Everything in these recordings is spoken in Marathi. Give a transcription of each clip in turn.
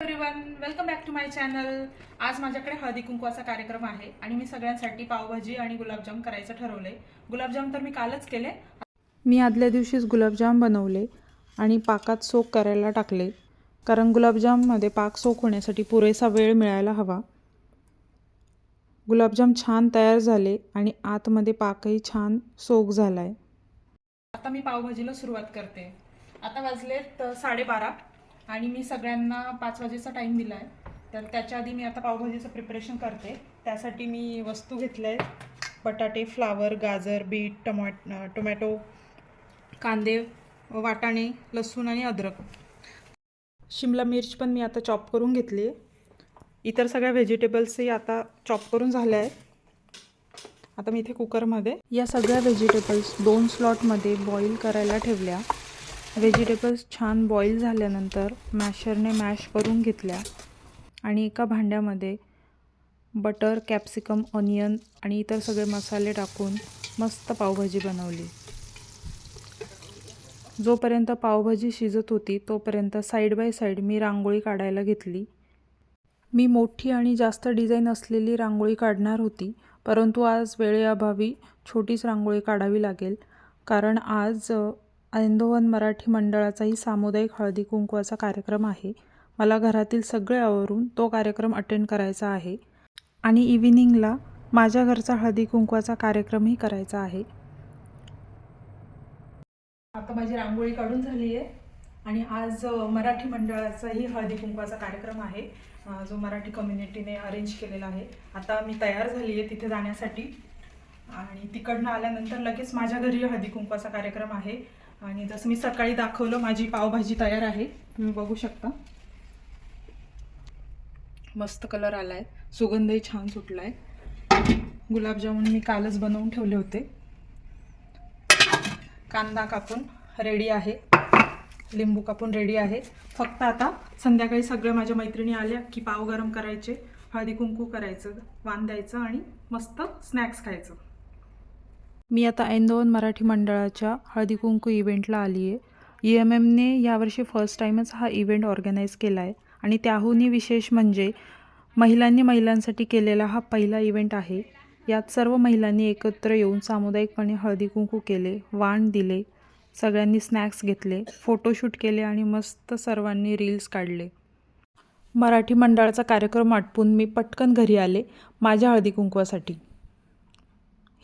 Everyone welcome back to my channel आज माझ्याकडे हळदी कुंकवाचा कार्यक्रम आहे आणि मी सगळ्यांसाठी पावभाजी आणि गुलाबजाम करायचं ठरवलंय. गुलाबजाम तर मी कालच केले. मी आदल्या दिवशीच गुलाबजाम बनवले आणि पाकात सोक करायला टाकले. कारण गुलाबजाममध्ये पाक सोक होण्यासाठी पुरेसा वेळ मिळायला हवा. गुलाबजाम छान तयार झाले आणि आतमध्ये पाकही छान सोक झाला आहे आता मी पावभाजीला सुरुवात करते. आता वाजलेत साडेबारा. आणि मी सगळ्यांना पाच वाजेचा टाईम दिला आहे तर त्याच्या आधी मी आता पावभाजीचं प्रिपरेशन करते. त्यासाठी मी वस्तू घेतल्या. आहेत बटाटे फ्लावर गाजर बीट टमाट टोमॅटो कांदे वाटाणे लसूण आणि अद्रक. शिमला मिर्च पण मी आता चॉप करून घेतली. आहे इतर सगळ्या व्हेजिटेबल्सही आता चॉप करून झाल्या आहेत. आता मी इथे कुकरमध्ये या सगळ्या व्हेजिटेबल्स दोन स्लॉटमध्ये बॉईल करायला ठेवल्या. व्हेजिटेबल्स छान बॉईल झाल्यानंतर मॅशरने मॅश करून घेतल्या आणि एका भांड्यामध्ये बटर कॅप्सिकम ऑनियन आणि इतर सगळे मसाले टाकून मस्त पावभाजी बनवली. जोपर्यंत पावभाजी शिजत होती तोपर्यंत साईड बाय साईड मी रांगोळी काढायला घेतली. मी मोठी आणि जास्त डिझाईन असलेली रांगोळी काढणार होती परंतु आज वेळेअभावी छोटीच रांगोळी काढावी लागेल कारण आज ऐंदोवन मराठी मंडळाचाही सामुदायिक हळदी कुंकवाचा कार्यक्रम आहे. मला घरातील सगळे आवरून तो कार्यक्रम अटेंड करायचा आहे. आणि इव्हिनिंगला माझ्या घरचा हळदी कुंकवाचा कार्यक्रमही करायचा आहे. आता माझी रांगोळी काढून झाली आहे आणि आज मराठी मंडळाचाही हळदी कुंकवाचा कार्यक्रम आहे. जो मराठी कम्युनिटीने अरेंज केलेला आहे. आता मी तयार झाली आहे तिथे जाण्यासाठी. आणि तिकडनं आल्यानंतर लगेच माझ्या घरी हळदी कुंकवाचा कार्यक्रम आहे. आणि जसं मी सकाळी दाखवलं माझी पावभाजी तयार आहे. तुम्ही बघू शकता. मस्त कलर आला आहे सुगंधही छान सुटला आहे गुलाबजामुन मी कालच बनवून ठेवले होते. कांदा कापून रेडी आहे. लिंबू कापून रेडी आहे. फक्त आता संध्याकाळी सगळ्या माझ्या मैत्रिणी आल्या की पाव गरम करायचे हळदी कुंकू करायचं वाण द्यायचं आणि मस्त स्नॅक्स खायचं. मी आता ऐंदोवन मराठी मंडळाच्या हळदी कुंकू इव्हेंटला आली आहे ई एम एमने यावर्षी फर्स्ट टाईमच हा इव्हेंट ऑर्गनाईज केला आहे आणि त्याहूनही विशेष म्हणजे महिलांनी महिलांसाठी केलेला हा पहिला इव्हेंट आहे. यात सर्व महिलांनी एकत्र येऊन सामुदायिकपणे हळदी कुंकू केले वाण दिले सगळ्यांनी स्नॅक्स घेतले फोटोशूट केले आणि मस्त सर्वांनी रील्स काढले. मराठी मंडळाचा कार्यक्रम आटपून मी पटकन घरी आले माझ्या हळदी कुंकवासाठी.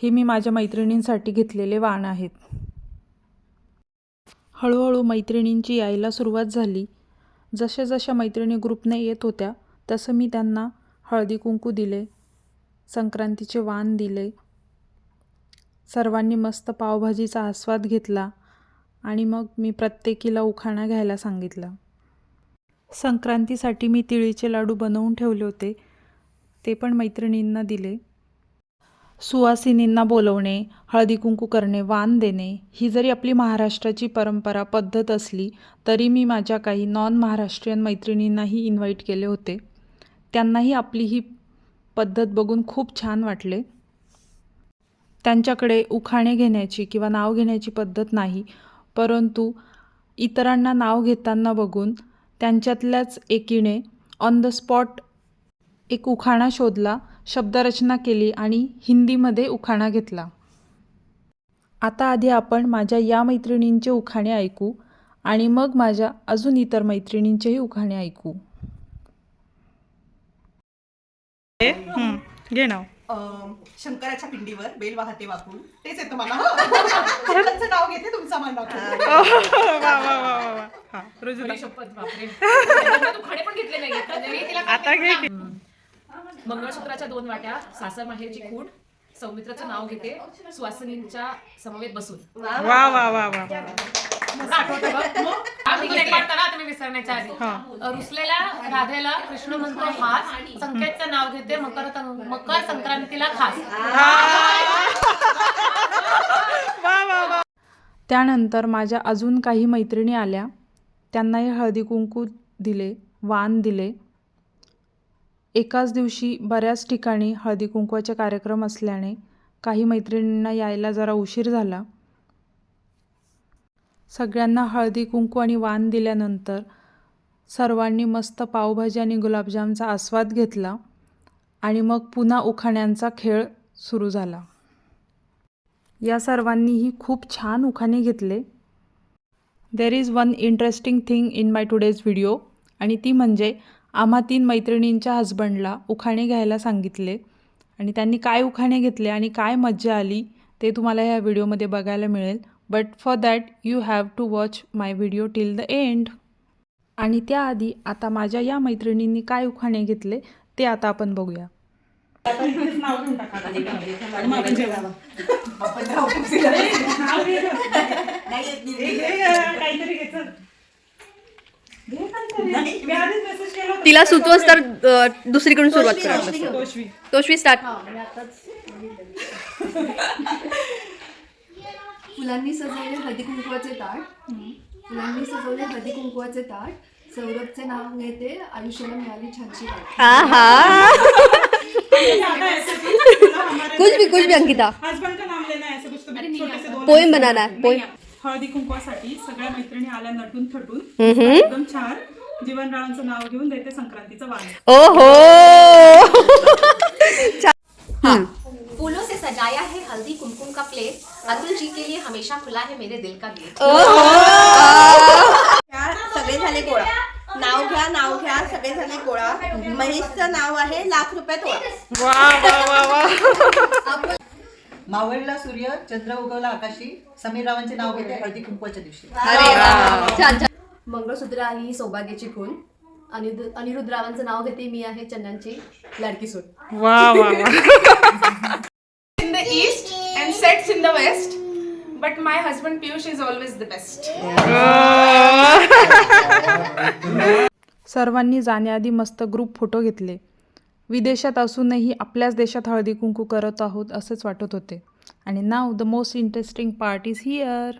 हे मी माझ्या मैत्रिणींसाठी घेतलेले वाण आहेत. हळूहळू मैत्रिणींची यायला सुरुवात झाली. जशा जशा मैत्रिणी ग्रुपने येत होत्या तसं मी त्यांना हळदी कुंकू दिले संक्रांतीचे वाण दिले. सर्वांनी मस्त पावभाजीचा आस्वाद घेतला आणि मग मी प्रत्येकीला उखाणा घ्यायला सांगितला. संक्रांतीसाठी मी तिळीचे लाडू बनवून ठेवले होते ते पण मैत्रिणींना दिले. सुवासिनींना बोलवणे हळदी कुंकू करणे वाण देणे ही जरी आपली महाराष्ट्राची परंपरा पद्धत असली तरी मी माझ्या काही नॉन महाराष्ट्रीयन मैत्रिणींनाही इन्व्हाइट केले होते. त्यांनाही आपली ही पद्धत बघून खूप छान वाटले. त्यांच्याकडे उखाणे घेण्याची किंवा नाव घेण्याची पद्धत नाही परंतु इतरांना नाव घेताना बघून त्यांच्यातल्याच एकीने ऑन द स्पॉट एक उखाणा शोधला शब्दरचना केली आणि हिंदीमध्ये उखाणा घेतला. आता आधी आपण माझ्या या मैत्रिणींचे उखाणे ऐकू आणि मग माझ्या अजून इतर मैत्रिणींचेही उखाणे ऐकू. घे नाव. अं, शंकराच्या पिंडीवर बेल वाहते वाकून. तेच येतं मला. त्यांचं नाव घेते तुमचा मान दाखवते. वा वा वा वा वा रुजुता शपथ बापरे. तू खडे पण घेतले नाही आता घे. मंगळसूत्राच्या दोन वाट्या सासर माहेरची खूण. सौमित्राचं नाव घेते सुवासिनींच्या समवेत बसून. वा वा वा वा. आठवतं बघ. विसरण्याच्या आधी. रुसलेल्या राधेला कृष्ण म्हणतो हास. संकेतचं नाव घेते मकर मकर संक्रांतीला खास. त्यानंतर माझ्या अजून काही मैत्रिणी आल्या. त्यांनाही हळदी कुंकू दिले वाण दिले. एकाच दिवशी बऱ्याच ठिकाणी हळदी कुंकवाचे कार्यक्रम असल्याने काही मैत्रिणींना यायला जरा उशीर झाला. सगळ्यांना हळदी कुंकू आणि वाण दिल्यानंतर सर्वांनी मस्त पावभाजी आणि गुलाबजामचा आस्वाद घेतला आणि मग पुन्हा उखाण्यांचा खेळ सुरू झाला. या सर्वांनीही खूप छान उखाणे घेतले. There is one interesting thing in my today's video आणि ती म्हणजे आम्हा तीन मैत्रिणींच्या हजबंडला उखाणे घ्यायला सांगितले. आणि त्यांनी काय उखाणे घेतले आणि काय मज्जा आली ते तुम्हाला ह्या व्हिडिओमध्ये बघायला मिळेल. But for that you have to watch my video till the end आणि त्याआधी आता माझ्या या मैत्रिणींनी काय उखाणे घेतले ते आता आपण बघूया. काहीतरी घे, चल. घे काहीतरी. मी आधीच message केला होता. तिला सुचवस तर दुसरीकडून सुरुवात करा. तोशवी. तोशवी. स्टार्ट फुलांनी सजवले हळदी कुंकवाचे ताट. फुलांनी सजवले हळदी कुंकवाचे ताट. सौरभचे नाव घेते आयुष्याला मिळाली छानशी कुछ, तुला हमारे कुछ भी कुछ भी अंकिता. हस्बैंड का नाम लेना है ऐसे कुछ तो भी छोटे से दोन पोएम बनाना है पोएम हळदी कुंकवासाठी सगळ्या मैत्रिणी आल्या नटून थटून. एकदम छान. जीवनराळांचं नाव घेऊन देते संक्रांतीचं वाण. ओहो! फूलों से सजाया है हल्दी कुमकुम का प्लेट अतुल जी के लिए हमेशा खुला है मेरे दिल का गेट सगळे झाले गोळा. नाव घ्या नाव घ्या सगळे झाले गोळा. महेशचं नाव आहे लाख रुपये तोळा मावळला सूर्य चंद्र उगवला आकाशी. समीर रावांचे नाव घेते हळदी कुंकवाच्या दिवशी. छान छान. मंगळसूत्र आहे ही सौभाग्याची खून अनिरुद्ध अनिरुद्ध रावांचं नाव घेते मी आहे चंदनची लाडकी सूट in the east and sets in the west. But my husband Piyush is always the best. सर्वांनी जाण्याआधी मस्त ग्रुप फोटो घेतले. विदेशात असूनही आपल्याच देशात हळदी कुंकू करत आहोत असेच वाटत होते. आणि now the most interesting part is here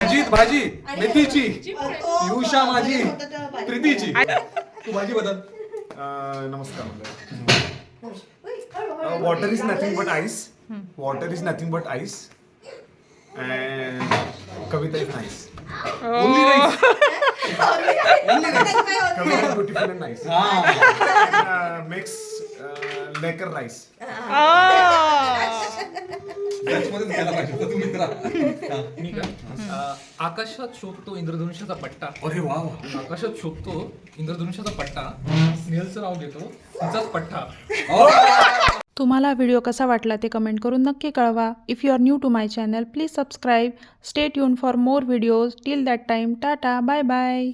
भाजी भाजी मेथीची. पियुषा माझी प्रीतीची. तू भाजी बदल. नमस्कार. Water is nothing but ice water is nothing but ice and Kavita is nice Kavita beautiful and nice makes लेकर राईस आकाशात शोभतो इंद्रधनुष्याचा पट्टा अरे वा वा आकाशात शोभतो इंद्रधनुष्याचा पट्टा स्नेहलचं नाव घेतो तिचाच पट्टा तुम्हाला व्हिडिओ कसा वाटला ते कमेंट करून नक्की कळवा. If you are new to my channel please subscribe stay tuned for more videos till that time tata bye bye